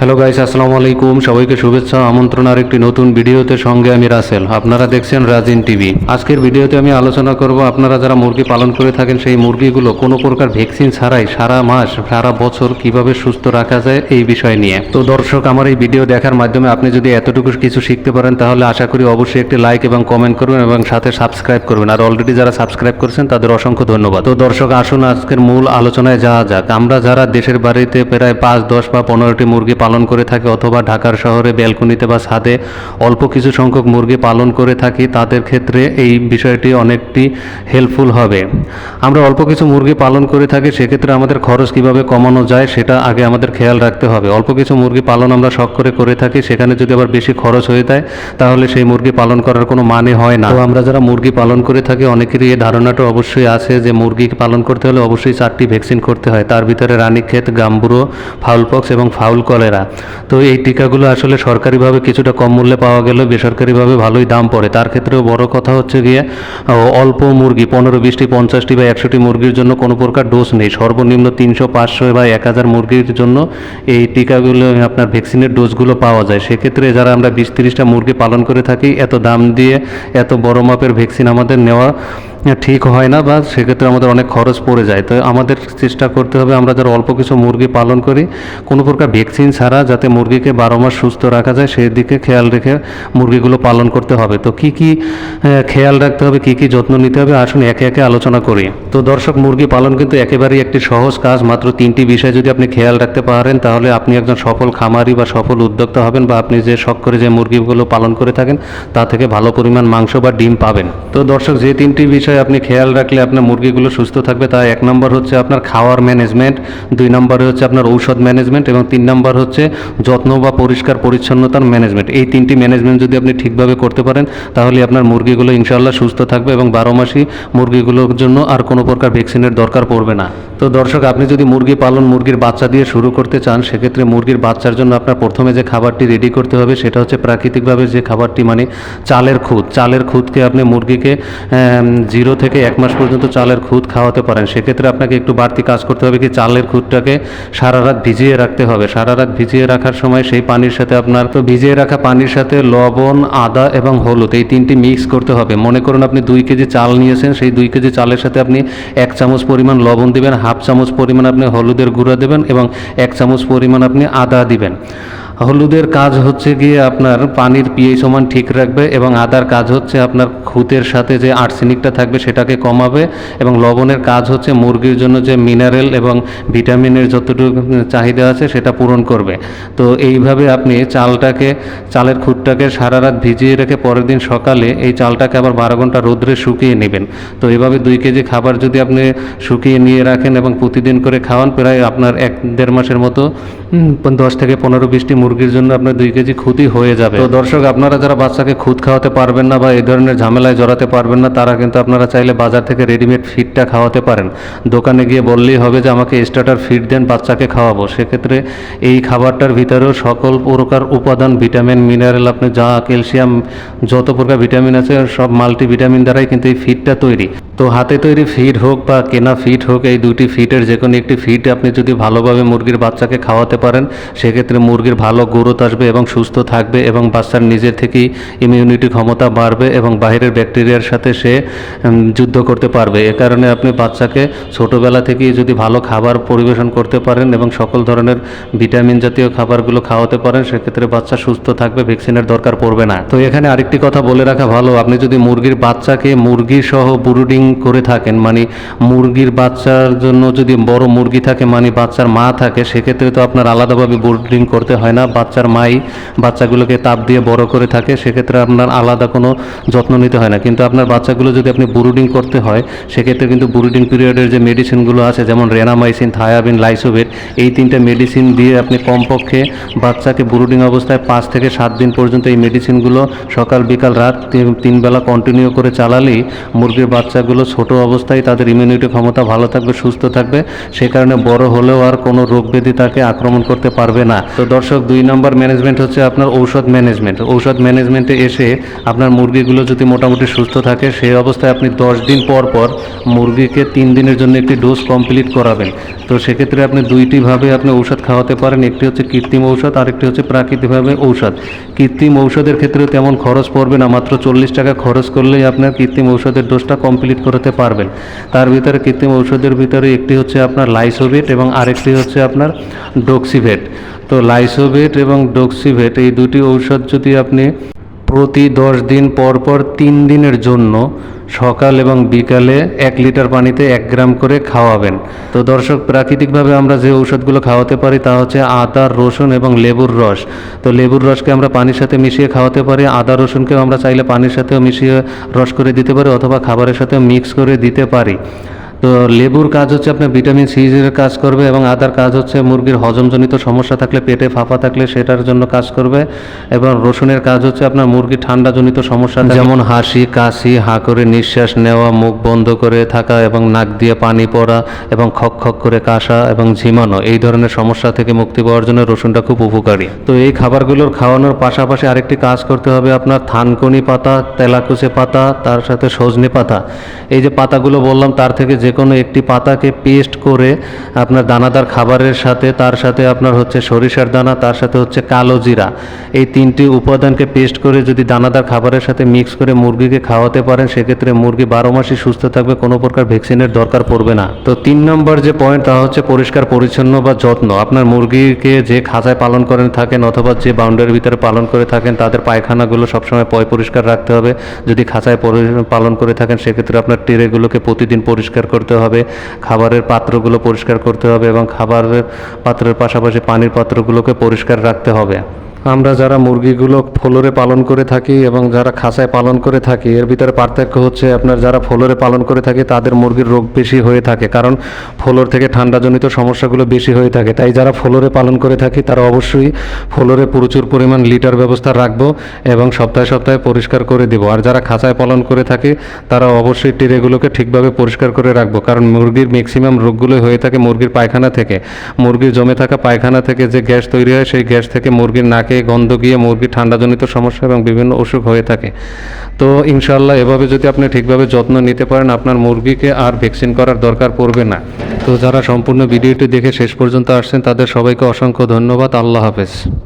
Hello guys আসসালামু আলাইকুম সবাইকে শুভেচ্ছা, আমন্ত্রণ আর একটি নতুন ভিডিওতে সঙ্গে আমি রাসেল। আপনারা দেখছেন রাজিন টিভি। আজকের ভিডিওতে আমি আলোচনা করব, আপনারা যারা মুরগি পালন করে থাকেন, সেই মুরগিগুলো কোনো প্রকার ভ্যাকসিন ছাড়াই সারা মাস, সারা বছর কীভাবে সুস্থ রাখা যায়, এই বিষয় নিয়ে। তো দর্শক, আমার এই ভিডিও দেখার মাধ্যমে আপনি যদি এতটুকু কিছু শিখতে পারেন, তাহলে আশা করি অবশ্যই একটি লাইক এবং কমেন্ট করবেন এবং সাথে সাবস্ক্রাইব করবেন। আর অলরেডি যারা সাবস্ক্রাইব করেছেন, তাদের অসংখ্য ধন্যবাদ। তো দর্শক, আসুন আজকের মূল আলোচনায় যাওয়া যাক। আমরা যারা দেশের বাড়িতে প্রায় পাঁচ, দশ বা পনেরোটি মুরগি পালন করে থাকি অথবা ঢাকার শহরে ব্যালকনিতে বা ছাদে অল্প কিছু সংখ্যক মুরগি পালন করে থাকি, তাদের ক্ষেত্রে এই বিষয়টি অনেকটি হেল্পফুল হবে। আমরা অল্প কিছু মুরগি পালন করে থাকি, সেক্ষেত্রে আমাদের খরচ কীভাবে কমানো যায় সেটা আগে আমাদের খেয়াল রাখতে হবে। অল্প কিছু মুরগি পালন আমরা শখ করে করে থাকি, সেখানে যদি আবার বেশি খরচ হয়ে যায়, তাহলে সেই মুরগি পালন করার কোনো মানে হয় না। তো আমরা যারা মুরগি পালন করে থাকি, অনেকেরই এই ধারণাটা অবশ্যই আছে যে মুরগি পালন করতে হলে অবশ্যই চারটি ভ্যাকসিন করতে হয়। তার ভিতরে রানীক্ষেত, গাম্বুরো, ফাউলপক্স এবং ফাউল কলেরা। তো এই টিকাগুলো আসলে সরকারিভাবে কিছুটা কম মূল্যে পাওয়া গেলেও বেসরকারিভাবে ভালোই দাম পড়ে। তার ক্ষেত্রেও বড় কথা হচ্ছে গিয়ে অল্প মুরগি, পনেরো, বিশটি, পঞ্চাশটি বা একশোটি মুরগির জন্য কোনো প্রকার ডোজ নেই। সর্বনিম্ন তিনশো, পাঁচশো বা এক হাজার মুরগির জন্য এই টিকাগুলো আপনার ভ্যাকসিনের ডোজগুলো পাওয়া যায়। সেক্ষেত্রে যারা আমরা বিশ, তিরিশটা মুরগি পালন করে থাকি, এত দাম দিয়ে, এত বড় মাপের ভ্যাকসিন আমাদের নেওয়া ঠিক হয় না বা সেক্ষেত্রে আমাদের অনেক খরচ পড়ে যায়। তো আমাদের চেষ্টা করতে হবে আমরা যারা অল্প কিছু মুরগি পালন করি, কোনো প্রকার ভ্যাকসিন ছাড়া যাতে মুরগিকে বারো মাস সুস্থ রাখা যায়, সেই দিকে খেয়াল রেখে মুরগিগুলো পালন করতে হবে। তো কি কি খেয়াল রাখতে হবে, কি কি যত্ন নিতে হবে, আসুন একে একে আলোচনা করি। তো দর্শক, মুরগি পালন কিন্তু একেবারেই একটি সহজ কাজ। মাত্র তিনটি বিষয় যদি আপনি খেয়াল রাখতে পারেন, তাহলে আপনি একজন সফল খামারি বা সফল উদ্যোক্তা হবেন বা আপনি যে শখ করে যে মুরগিগুলো পালন করে থাকেন, তা থেকে ভালো পরিমাণ মাংস বা ডিম পাবেন। তো দর্শক, যে তিনটি বিষয় আপনি খেয়াল রাখলে আপনার মুরগিগুলো সুস্থ থাকবে, তা এক নম্বর হচ্ছে আপনার খাওয়ার ম্যানেজমেন্ট, দুই নম্বরে হচ্ছে আপনার ঔষধ ম্যানেজমেন্ট এবং তিন নম্বর হচ্ছে যত্ন বা পরিষ্কার পরিচ্ছন্নতার ম্যানেজমেন্ট। এই তিনটি ম্যানেজমেন্ট যদি আপনি ঠিকভাবে করতে পারেন, তাহলে আপনার মুরগিগুলো ইনশাল্লাহ সুস্থ থাকবে এবং বারো মাসই মুরগিগুলোর জন্য আর কোনো প্রকার ভ্যাকসিনের দরকার পড়বে না। তো দর্শক, আপনি যদি মুরগি পালন মুরগির বাচ্চা দিয়ে শুরু করতে চান, সেক্ষেত্রে মুরগির বাচ্চার জন্য আপনার প্রথমে যে খাবারটি রেডি করতে হবে, সেটা হচ্ছে প্রাকৃতিকভাবে যে খাবারটি মানে চালের খুদ। চালের খুদকে আপনি মুরগিকে জিরো থেকে এক মাস পর্যন্ত চালের খুদ খাওয়াতে পারেন। সেক্ষেত্রে আপনাকে একটু বাড়তি কাজ করতে হবে কি, চালের খুদটাকে সারা রাত ভিজিয়ে রাখতে হবে। সারা রাত ভিজিয়ে রাখার সময় সেই পানির সাথে আপনার, তো ভিজিয়ে রাখা পানির সাথে লবণ, আদা এবং হলুদ, এই তিনটি মিক্স করতে হবে। মনে করুন আপনি দুই কেজি চাল নিয়েছেন, সেই দুই কেজি চালের সাথে আপনি এক চামচ পরিমাণ লবণ দিবেন, হাফ চামচ পরিমাণ আপনি হলুদের গুঁড়া দেবেন এবং এক চামচ পরিমাণ আপনি আদা দিবেন। হলুদের কাজ হচ্ছে গিয়ে আপনার পানির পিএইচ সমান ঠিক রাখবে এবং আদার কাজ হচ্ছে আপনার খুঁতের সাথে যে আর্সেনিকটা থাকবে সেটাকে কমাবে এবং লবণের কাজ হচ্ছে মুরগির জন্য যে মিনারেল এবং ভিটামিনের যতটুকু চাহিদা আছে সেটা পূরণ করবে। তো এইভাবে আপনি চালটাকে, চালের খুঁতটাকে সারা রাত ভিজিয়ে রেখে পরের দিন সকালে এই চালটাকে আবার বারো ঘণ্টা রোদ্রে শুকিয়ে নেবেন। তো এভাবে দুই কেজি খাবার যদি আপনি শুকিয়ে নিয়ে রাখেন এবং প্রতিদিন করে খাওয়ান, প্রায় আপনার এক দেড় মাসের মতো দশ থেকে পনেরো বিশটি মুরগির জন্য আপনার দুই কেজি খুঁতি হয়ে যাবে। তো দর্শক, আপনারা যারা বাচ্চাকে খুদ খাওয়াতে পারবেন না বা এই ধরনের ঝামেলায় জড়াতে পারবেন না, তারা কিন্তু আপনারা চাইলে বাজার থেকে রেডিমেড ফিডটা খাওয়াতে পারেন। দোকানে গিয়ে বললেই হবে যে, আমাকে স্টার্টার ফিড দেন, বাচ্চাকে খাওয়াবো। সেক্ষেত্রে এই খাবারটার ভিতরেও সকল প্রকার উপাদান ভিটামিন মিনারেল আপনি যা ক্যালসিয়াম যত প্রকার ভিটামিন আছে, সব মাল্টি ভিটামিন দ্বারাই কিন্তু এই ফিডটা তৈরি। তো হাতে তৈরি ফিড হোক বা কেনা ফিড হোক, এই দুটি ফিটের যে কোনো একটি ফিড আপনি যদি ভালোভাবে মুরগির বাচ্চাকে খাওয়াতে পারেন, সেক্ষেত্রে মুরগির ভালো গ্রোথ আসবে এবং সুস্থ থাকবে এবং বাচ্চার নিজের থেকেই ইমিউনিটি ক্ষমতা বাড়বে এবং বাইরের ব্যাকটেরিয়ার সাথে সে যুদ্ধ করতে পারবে। এ কারণে আপনি বাচ্চাকে ছোটোবেলা থেকেই যদি ভালো খাবার পরিবেশন করতে পারেন এবং সকল ধরনের ভিটামিন জাতীয় খাবারগুলো খাওয়াতে পারেন, সেক্ষেত্রে বাচ্চা সুস্থ থাকবে ভ্যাকসিনের দরকার পড়বে না। তো এখানে আরেকটি কথা বলে রাখা ভালো, আপনি যদি মুরগির বাচ্চাকে মুরগি সহ ব্রুডিং করে থাকেন মানে মুরগির বাচ্চার জন্য যদি বড় মুরগি থাকে মানে বাচ্চার মা থাকে, সেক্ষেত্রে তো আপনার আলাদাভাবে ব্রুডিং করতে হয় না বাচ্চার মাই বাচ্চাগুলোকে তাপ দিয়ে বড় করে থাকে, সেক্ষেত্রে আপনার আলাদা কোনো যত্ন নিতে হয় না। কিন্তু আপনার বাচ্চাগুলো যদি আপনি ব্রুডিং করতে হয়, সেক্ষেত্রে কিন্তু ব্রুডিং পিরিয়ডের যে মেডিসিনগুলো আছে, যেমন রেনামাইসিন, থায়াবিন, লাইসোভেট, এই তিনটা মেডিসিন দিয়ে আপনি কমপক্ষে বাচ্চাকে ব্রুডিং অবস্থায় পাঁচ থেকে সাত দিন পর্যন্ত এই মেডিসিনগুলো সকাল, বিকাল, রাত তিন- তিন বেলা কন্টিনিউ করে চালালেই মুরগির বাচ্চাগুলো ছোট অবস্থায় তাদের ইমিউনিটি ক্ষমতা ভালো থাকবে, সুস্থ থাকবে। সে কারণে বড় হলেও আর কোনো রোগ ব্যাধি তাকে আক্রমণ করতে পারবে না। তো দর্শক, দুই দুই নম্বর ম্যানেজমেন্ট হচ্ছে আপনার ঔষধ ম্যানেজমেন্ট ঔষধ ম্যানেজমেন্টে এসে আপনার মুরগিগুলো যদি মোটামুটি সুস্থ থাকে, সেই অবস্থায় আপনি দশ দিন পর পর মুরগিকে তিন দিনের জন্য একটি ডোজ কমপ্লিট করাবেন। তো সেক্ষেত্রে আপনি দুইটিভাবে আপনি ঔষধ খাওয়াতে পারেন, একটি হচ্ছে কৃত্রিম ঔষধ আর একটি হচ্ছে প্রাকৃতিকভাবে ঔষধ। কৃত্রিম ঔষধের ক্ষেত্রে তেমন খরচ পড়বে না, মাত্র চল্লিশ টাকা খরচ করলেই আপনার কৃত্রিম ঔষধের ডোজটা কমপ্লিট করতে পারবেন। তার ভিতরে কৃত্রিম ঔষধের ভিতরে একটি হচ্ছে আপনার লাইসোভেট এবং আরেকটি হচ্ছে আপনার ডোক্সিভেট তো লাইসোভেট এবং ডোক্সিভেট, এই দুটি ঔষধ যদি আপনি প্রতি দশ দিন পর পর তিন দিনের জন্য সকাল এবং বিকালে এক লিটার পানিতে এক গ্রাম করে খাওয়াবেন। তো দর্শক, প্রাকৃতিকভাবে আমরা যে ঔষধগুলো খাওয়াতে পারি তা হচ্ছে আদা, রসুন এবং লেবুর রস। তো লেবুর রসকে আমরা পানির সাথে মিশিয়ে খাওয়াতে পারি, আদা, রসুনকেও আমরা চাইলে পানির সাথেও মিশিয়ে রস করে দিতে পারি অথবা খাবারের সাথেও মিক্স করে দিতে পারি। তো লেবুর কাজ হচ্ছে আপনার ভিটামিন সি এর কাজ করবে এবং আদার কাজ হচ্ছে মুরগির হজমজনিত সমস্যা থাকলে পেটে ফাঁপা থাকলে সেটার জন্য কাজ করবে। এবং রসুনের কাজ হচ্ছে আপনার মুরগির ঠান্ডাজনিত সমস্যা যেমন হাসি কাশি হা করে নিঃশ্বাস নেওয়া মুখ বন্ধ করে থাকা এবং নাক দিয়ে পানি পড়া এবং খক খক করে কাশা এবং ঝিমানো এই ধরনের সমস্যা থেকে মুক্তি পাওয়ার জন্য রসুনটা খুব উপকারী। তো এই খাবারগুলোর খাওয়ানোর পাশাপাশি আরেকটি কাজ করতে হবে আপনার থানকুনি পাতা তেলাকুচে পাতা তার সাথে সজনে পাতা। এই যে পাতাগুলো বললাম তার থেকে যে কোনো একটি পাতাকে পেস্ট করে আপনার দানাদার খাবারের সাথে, তার সাথে আপনার হচ্ছে সরিষার দানা, তার সাথে হচ্ছে কালো জিরা। এই তিনটি উপাদানকে পেস্ট করে যদি দানাদার খাবারের সাথে মিক্স করে মুরগিকে খাওয়াতে পারেন, সেক্ষেত্রে মুরগি বারো মাসই সুস্থ থাকবে, কোনো প্রকার ভ্যাকসিনের দরকার পড়বে না। তো তিন নম্বর যে পয়েন্ট তা হচ্ছে পরিষ্কার, পরিচ্ছন্ন বা যত্ন। আপনার মুরগিকে যে খাঁচায় পালন করে থাকেন অথবা যে বাউন্ডারির ভিতরে পালন করে থাকেন, তাদের পায়খানাগুলো সবসময় পয় পরিষ্কার রাখতে হবে। যদি খাঁচায় পালন করে থাকেন, সেক্ষেত্রে আপনার টিরেগুলোকে প্রতিদিন পরিষ্কার করতে হবে, খাবারের পাত্রগুলো পরিষ্কার করতে হবে এবং খাবারের পাত্রের পাশাপাশি পানির পাত্রগুলোকে পরিষ্কার রাখতে হবে। আমরা যারা মুরগিগুলো ফ্লোরে পালন করে থাকি এবং যারা খাঁচায় পালন করে থাকি, এর ভিতরে পার্থক্য হচ্ছে আপনার যারা ফ্লোরে পালন করে থাকে, তাদের মুরগির রোগ বেশি হয়ে থাকে। কারণ ফ্লোর থেকে ঠান্ডাজনিত সমস্যাগুলো বেশি হয়ে থাকে। তাই যারা ফ্লোরে পালন করে থাকি, তারা অবশ্যই ফ্লোরে প্রচুর পরিমাণ লিটার ব্যবস্থা রাখব এবং সপ্তাহে সপ্তাহে পরিষ্কার করে দেবো। আর যারা খাঁচায় পালন করে থাকে, তারা অবশ্যই টিরেগুলোকে ঠিকভাবে পরিষ্কার করে রাখব। কারণ মুরগির ম্যাক্সিমাম রোগগুলো হয়ে থাকে মুরগির পায়খানা থেকে। মুরগির জমে থাকা পায়খানা থেকে যে গ্যাস তৈরি হয়, সেই গ্যাস থেকে মুরগির নাকে গন্ধ গিয়ে মুরগির ঠান্ডাজনিত সমস্যা এবং বিভিন্ন অসুখ হয়ে থাকে। তো ইনশাল্লাহ এভাবে যদি আপনি ঠিকভাবে যত্ন নিতে পারেন, আপনার মুরগিকে আর ভ্যাকসিন করার দরকার পড়বে না। তো যারা সম্পূর্ণ ভিডিওটি দেখে শেষ পর্যন্ত আসছেন, তাদের সবাইকে অসংখ্য ধন্যবাদ। আল্লাহ হাফেজ।